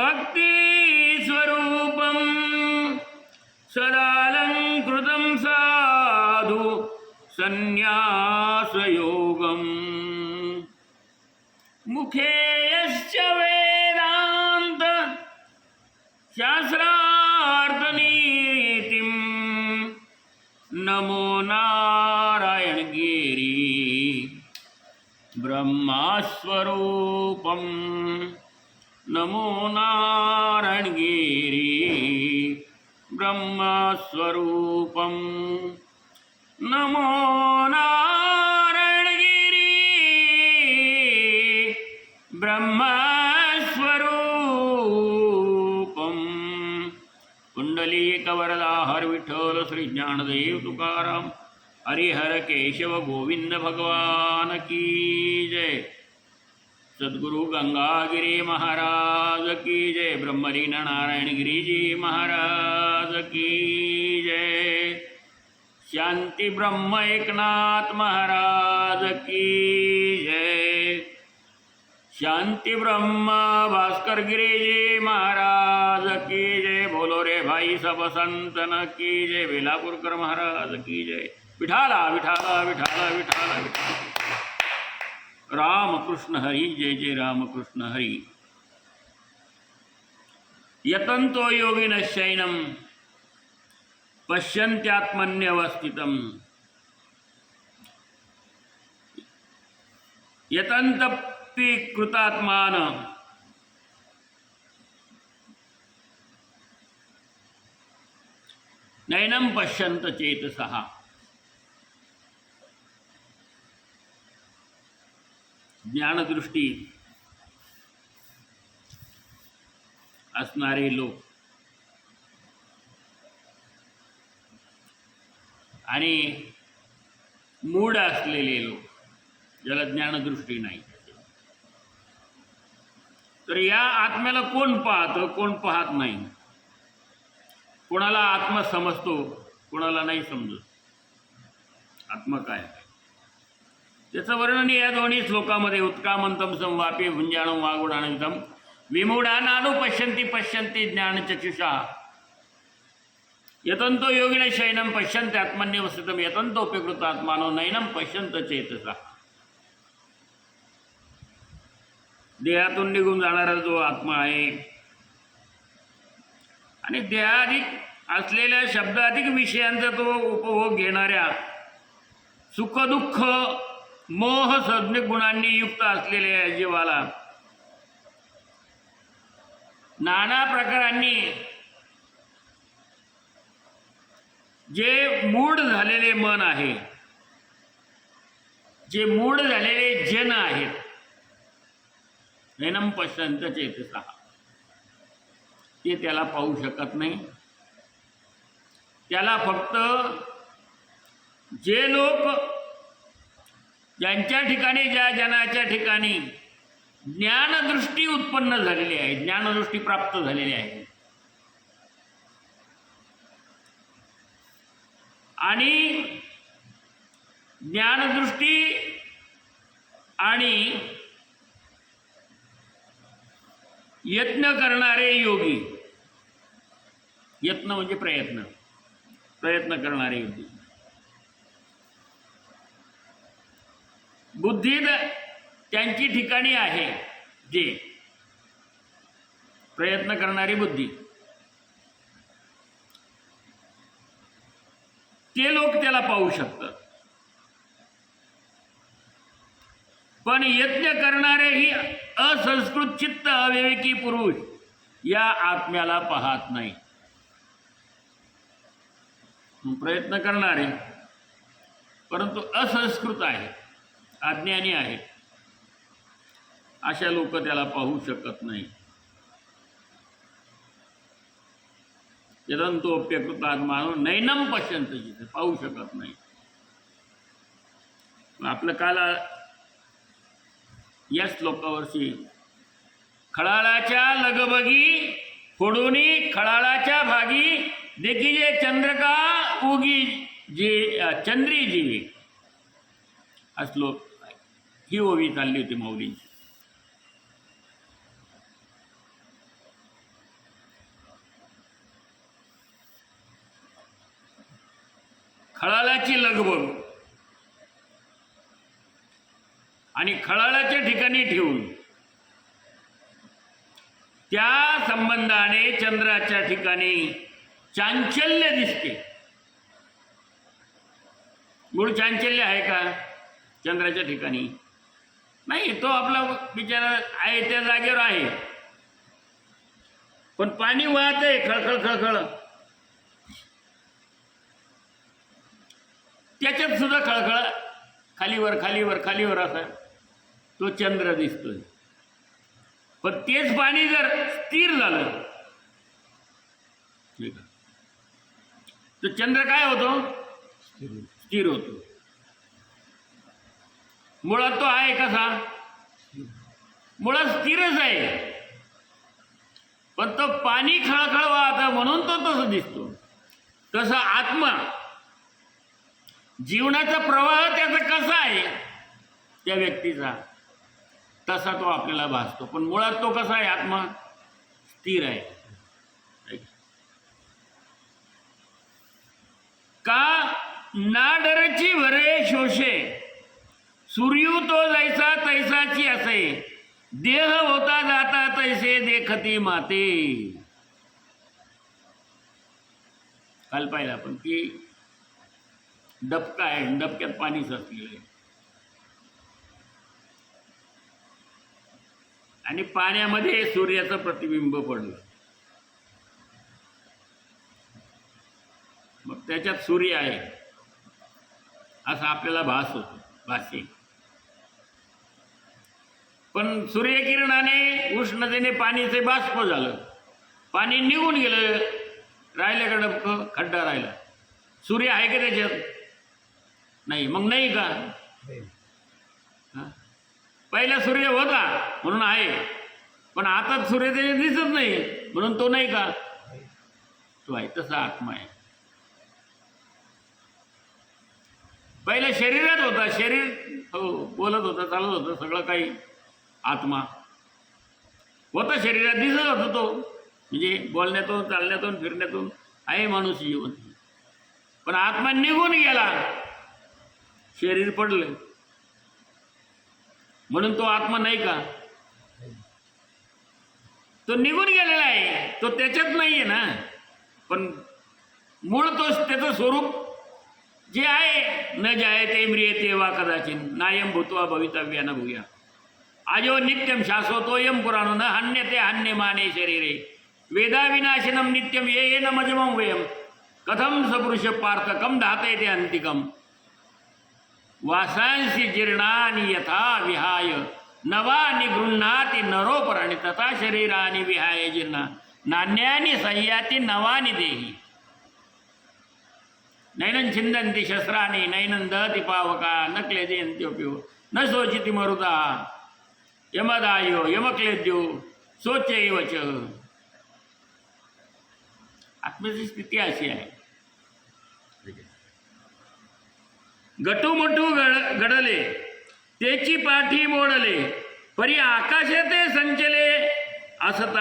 भक्तिस्वरूपं सदालङ्कृतं साधु संन्यासयोगम् मुखे यश्च वेदान्त शास्त्रार्थनीतिं नमो नारायणगिरी ब्रह्मास्वरूपम्। नमो नारायणगिरी ब्रह्मस्वरूपं नमो नारायणगिरी ब्रह्मस्वरूपं कुण्डलीकवरदा हर विठ्ठल श्री ज्ञानदेव तुकाराम। हरिहर केशव गोविंद भगवान की जय। सद्गुरु गंगागिरी महाराज की जय। ब्रह्मलीन नारायण गिरीजी महाराज की जय। शांती ब्रह्म एकनाथ महाराज की जय। शांती ब्रह्म भास्कर गिरीजी महाराज की जय। बोलो रे भाई सब संतन की जय। बेलापूरकर महाराज की जय। विठाला विठाला विठाला विठाला विठाला रामकृष्ण हरी जय जय रामकृष्ण हरी। यतंतो योगिन शैनम पश्यंत्यात्मन्यवस्थित यतंतप्ती कृतात्मान नैनं पश्यन्त चेतसहा ज्ञानदृष्टी असणारे लोक. आणि मूड असलेले लोक ज्याला ज्ञानदृष्टी नाही. तर या आत्म्याला कोण पाहतं कोण पाहत नाही? कोणाला आत्मा समजतो कोणाला नाही समजत. आत्मा काय? त्याचं वर्णन या दोन्ही श्लोकामध्ये उत्कामंतम संवापे भुंजाणं वागुडानंतम विमूढानानु पश्यन्ति पश्यन्ति ज्ञानचक्षुषा। यतंतो योगिन पश्यंत पश्यन्ति यतंतो उपकृत आत्मानो नैनं पश्यंत चेतसा। देहातून निघून जाणारा जो आत्मा आहे आणि देहाधिक असलेल्या शब्दाधिक विषयांचा तो उपभोग घेणाऱ्या सुखदुःख मोह सज्ञ गुणांनी युक्त असलेल्या या जीवाला नाना प्रकारांनी जे मूढ झालेले मन आहे जे मूढ झालेले जन आहेत नैनम पश्यंत चेतसा. ते त्याला पाहू शकत नाही. त्याला फक्त जे लोक ज्यांच्या ठिकाणी ज्या जनाच्या ठिकाणी ज्ञानदृष्टी उत्पन्न झालेली आहे ज्ञानदृष्टी प्राप्त झालेली आहे. आणि ज्ञानदृष्टी आणि यत्न करणारे योगी यत्न म्हणजे प्रयत्न प्रयत्न करणारे योगी. बुद्धीत त्यांची ठिकाणी आहे जे. प्रयत्न करणारी बुद्धी. ते लोक त्याला पाहू शकतात. पण यज्ञ करणारे ही असंस्कृत चित्त अविवेकी पुरुष या आत्म्याला पाहत नाही. प्रयत्न करणारे परंतु असंस्कृत आहे. अज्ञानी आहेत. अशा लोक त्याला पाहू शकत नाही. चिरंतोप्यकृतात मानव नैनम पश्यंत जिथे पाहू शकत नाही. आपलं काल या श्लोकावरची खळाळाच्या लगबगी फोडूनी खळाळाच्या भागी देखी जे चंद्रका उगी जे चंद्री जीवी हा श्लोक ही ओवी चालली होती माऊलींची. खळाळ्याची लगबग. आणि खळाळ्याच्या ठिकाणी ठेवून त्या संबंधाने चंद्राच्या ठिकाणी चांचल्य दिसते. मूळ चांचल्य आहे का? चंद्राच्या ठिकाणी. नाही तो आपला बिचारा आहे त्या जागेवर आहे. पण पाणी वाहत आहे खळखळ खळखळ. त्याच्यात सुद्धा खळखळ खालीवर खालीवर खालीवर असा तो चंद्र दिसतोय. पण तेच पाणी जर स्थिर झालं. तर चंद्र काय होतो. स्थिर होतो. मुळात तो आहे कसा? मुळात स्थिरच आहे. पण तो पाणी खळखळ वाहता म्हणून तो तसं दिसतो. तसा आत्मा जीवनाचा प्रवाह त्याचा कसा आहे? त्या व्यक्तीचा. तसा तो आपल्याला भासतो. पण मुळात तो कसा आहे? आत्मा स्थिर आहे. का नाडरची भरे शोषे? सूर्यू तो जैसा तैसाची असे. देह होता जाता तैसे देखती माते. काल पाहिलं आपण की डबका आहे डबक्यात पाणी साचलेलं आहे. आणि पाण्यामध्ये सूर्याचं प्रतिबिंब पडलं. मग त्याच्यात सूर्य आहे. असा आपल्याला भास होतो भासे पण सूर्यकिरणाने उष्णतेने पाणीचे बाष्प झालं. पाणी निघून गेलं राहिलं का डबकं खड्डा राहिला. सूर्य आहे का त्याच्यात? नाही. मग नाही का? हा? पहिला सूर्य होता म्हणून आहे. पण आता सूर्य त्याच्यात दिसत नाही म्हणून तो नाही का? तो आहे तसा आत्मा आहे. पहिला शरीरात होता शरीर हो बोलत होतं चालत होतं सगळं काही. आत्मा. होता शरीरात दिसत होतो तो. म्हणजे बोलण्यातून चालण्यातून फिरण्यातून आहे माणूस जीवन. पण आत्मा निघून गेला. शरीर पडलं. म्हणून तो आत्मा नाही का? तो निघून गेलेला आहे. तो त्याच्यात नाही आहे ना. पण मूळ तो त्याचं स्वरूप जे आहे न जाय ते म्रियते वा कदाचित नायम भूतवा भवितव्या न भूया. अजो नित्यम शाश्वतोयम पुराणो न हन्यते हन्य माने शरीरे। वेदाविनाशनम नित्यम ये ये न मजमम वयम कथम सपुरुष पार्थ कम धाते ते अंतिकम वासांसी जीर्णानि यथा विहाय। नवा निगृह्णाती नरोपराणि तथा शरीराने विहाय जीर्णा। नान्यानि सह्याति नवानि देही। नैनं छिन्दन्ति शस्त्राणि नैनं दहती पावका न क्लेदयन्त्योप्यो न शोचिती मरुदा। यमदायो यमक्लेद्यो शोचैव च आत्म्याची स्थिती अशी आहे. गटुमटू गड घडले त्याची पाठी मोडले परी आकाशे ते संचले असता